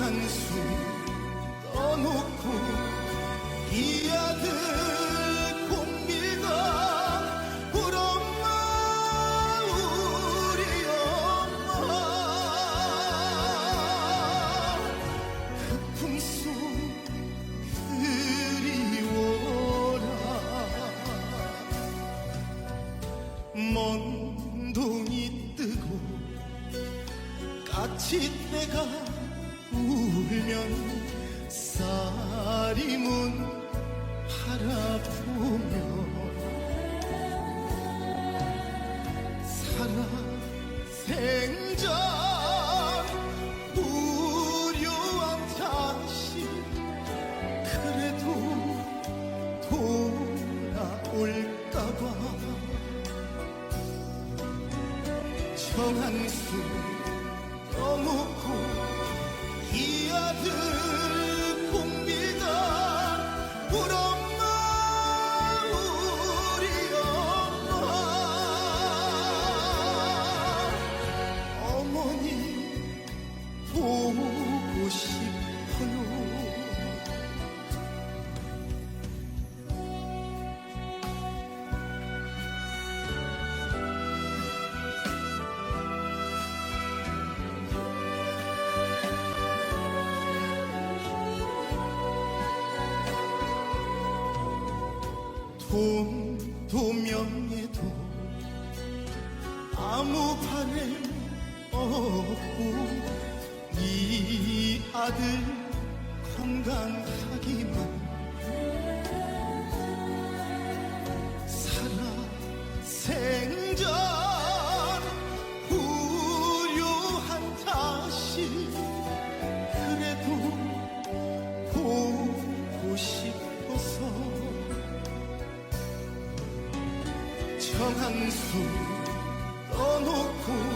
한수 떠놓고 이 아들 공밀가 우리 엄마 우리 엄마. 흑풍속 그리워라. 먼 동이 뜨고 까치떼가 울면 쌀이 문 바라보며 살아 생전 그래도 돌아올까봐 정한 수 돈도 명예도 아무 바램 없고 이 아들 건강 정한수 떠놓고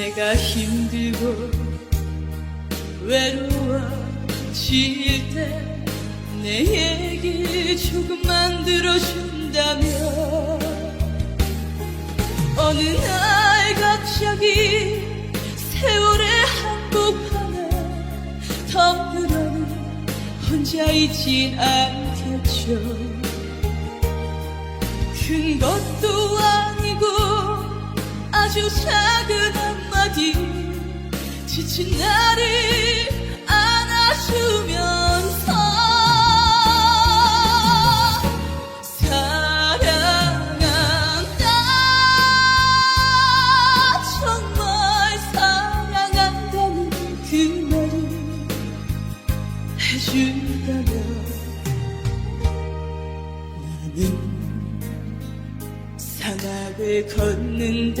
내가 힘들고 외로워질 때 내 얘기 조금만 들어준다면 어느 날 갑자기 세월의 한복판에 덩그러니 혼자 있진 않겠죠. 큰 것도 아니고 아주 작은 한 마디 지친 나를 안아주면서 사랑한다. 정말 사랑한다는 그 말을 해준다면 나는 사막을 걷는다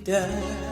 그대뿐입니다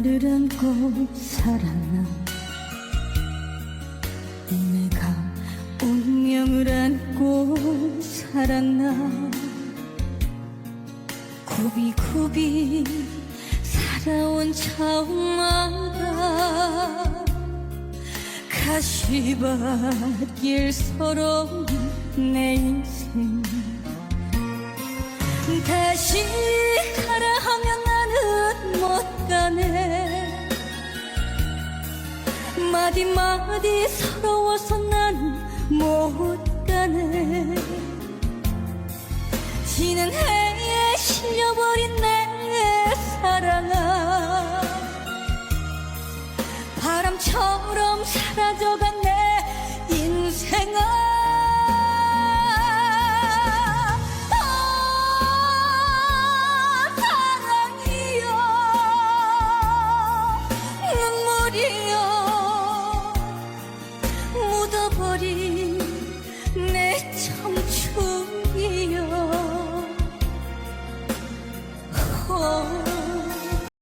나를 안고 살았나? 내가 운명을 안고 살았나? 굽이굽이 살아온 차마다 가시밭길 서러운 내 인생 다시 가라 하면 못 가네 마디마디 서러워서 난 못 가네. 지는 해에 실려버린 내 사랑아. 바람처럼 사라져가